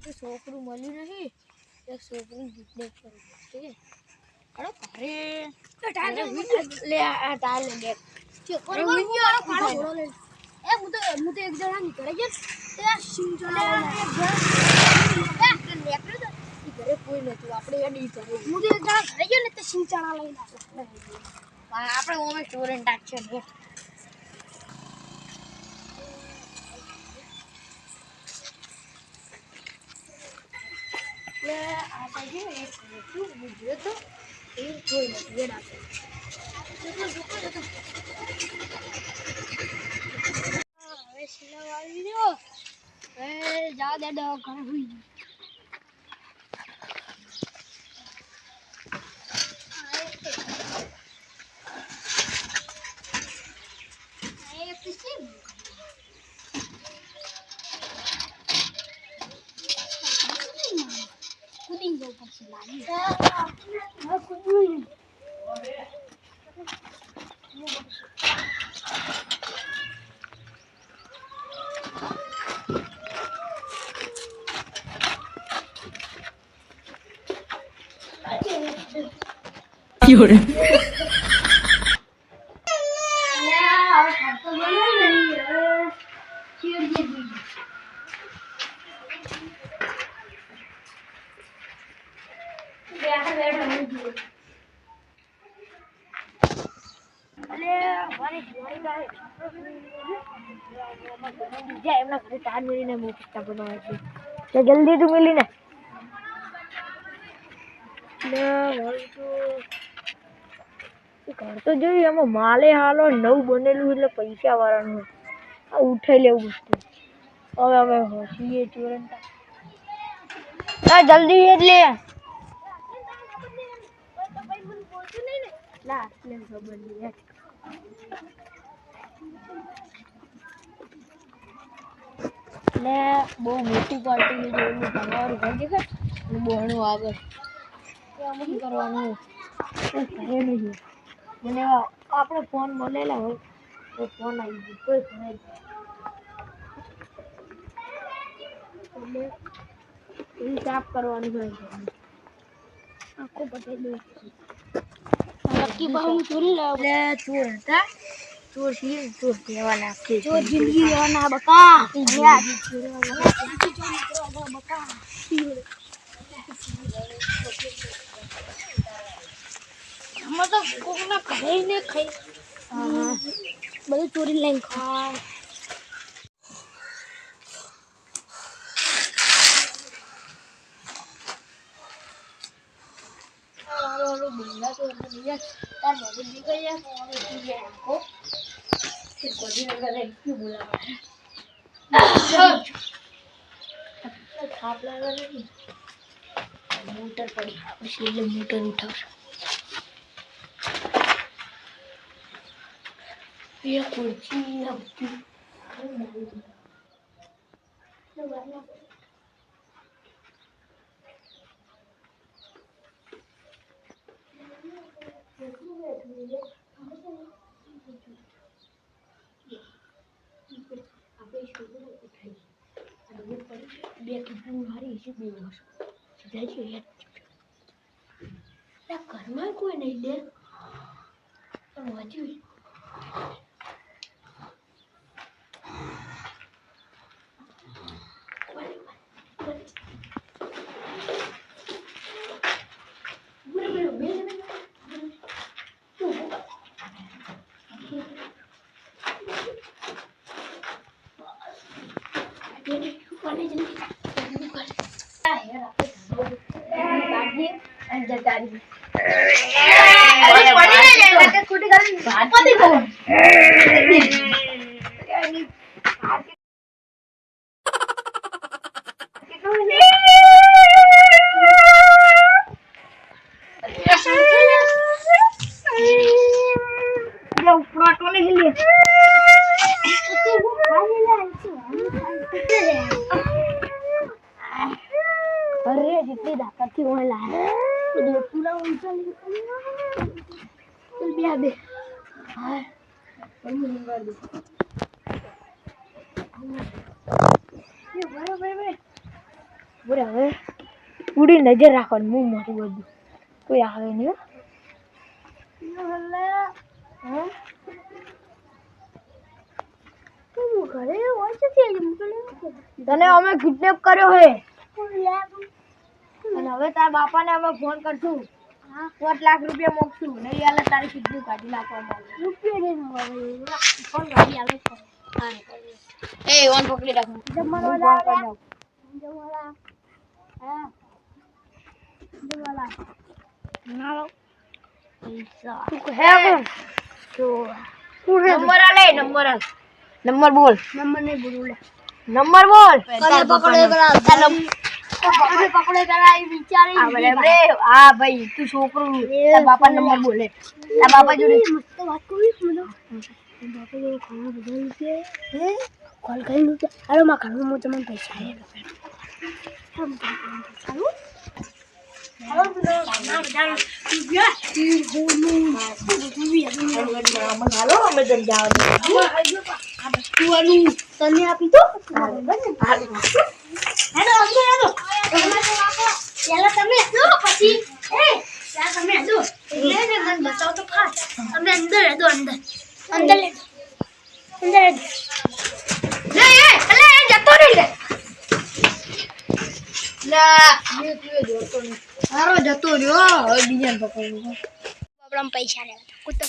એક છોકરું મળ્યું કરી છોકરું છે? અરે તારે તો ટાળ તારે લે, આ ટાળ લે. બેગ ચેક કરો, હું મારો કાળો ઘોડો લઈને. એ હું તો હું તો એક જણા નીકળે ગયો. તે આ સિંહ. એ. ઈ ઘરે કોઈ નતું આપણે એડી કરે હું તો એક જણા ઘરે ગયો ને તે સિંહ ચણા લઈને આપણે ઓમે સ્ટુડન્ટ છે ને આ બાજુ એક મોટું ગુજરો તો એ જોઈ. હવે સિલાઈ આવી લ્યો. હવે જાવા દે દવા ઘરે હુઈ ગયો. આ એક સિંહ. કૂદી જવું પડશે લાગે. હવે કૂદવું નહીં. અલ્યા, હવે ખાતો બનાવી નહીં. હવે ચીડીએ જોઈએ. બેઠા બેઠા હું જોઈએ. અલે મારી જોઈ ગાય બીજા એમના ઘરે તાર મેળીને મૂકતા બનાવે છે. તો જલ્દી તું મિલી ને ઘર તો જોયું, એમાં માલે હાલો નવું બનેલું એટલે પૈસા વાળાનું. આ ઉઠાઈ લેવું વસ્તુ. હવે અમે હોશીએ ચોરંતા જલ્દી એટલે ના ખબર એટલે બહુ મોટી પાર્ટી જોયેલું તમારું ઘર દેખાય અને આગળ. તો કરવાનું? ઘરે નહીં? મને આપણે ફોન મળેલા હોય તો ફોન આવી ગયો કોઈ ઘરે એટલે સાફ કરવાનું હોય. આખું પટેલું નક્કી બહુ ચોરી લાવ ચોર હતા. ચોર છીએ ચોર આખી ચોર જિંદગી રહેવાના બકા. બકા. તો કોકના ઘરે ને ખાઈ હા. બધું ચોરી લઈને ખાય મોટર પડી. એટલે મોટર ઉઠાવશે. એ ખુરશી બે કીધું મારી છે બે વર્ષ સીધા છે ઘરમાં કોઈ નહીં દે પણ વાંચ્યું અરે તાકાતથી ઓય લાવે બધું પૂરા ઊંચા લઈ બે બે હા બરાબર બરાબર હવે પૂરી નજર રાખવાની હું મોટું બધું કોઈ આવે નહીં હો. હમ? ઘરે હોય છે તે એમ તો લેવું છે. તને અમે કિડનેપ કર્યો હે અને હવે તારા બાપાને અમે ફોન કરશું. પાંચ લાખ રૂપિયા મોકશું. નહીં આલે તારી કીધું કાઢી નાખવામાં. રૂપિયા ફોન કાઢી આવે છે. એ ઓન પકડી રાખ. જમવાનું. જમવાલા. હા. હે કોણ? નંબર બોલ. નંબર નહીં બોલું નંબર બોલ. કને પકડે પકડે એ વિચારી. હા ભાઈ તું છોકરું તારા બાપા નંબર બોલે. તારા બાપા જોડે. વાત મને. બાપા જોડે ઘણા બધા રૂપિયા હે? કોલ કરી અરે માં હું તમને પૈસા આપી. દો પેલા તમે હેડો પછી એ પેલા તમે હેડો એટલે ને મને બતાવો તો ખાસ તમે અંદર હેડો અંદર અંદર હેડો અંદર લે એ અલે એ જતો રહી લે ના બે તું જોતો નહીં. હારો જતો રહ્યો બીજાને પકડવું આપણા પૈસા લેવા કુત્તો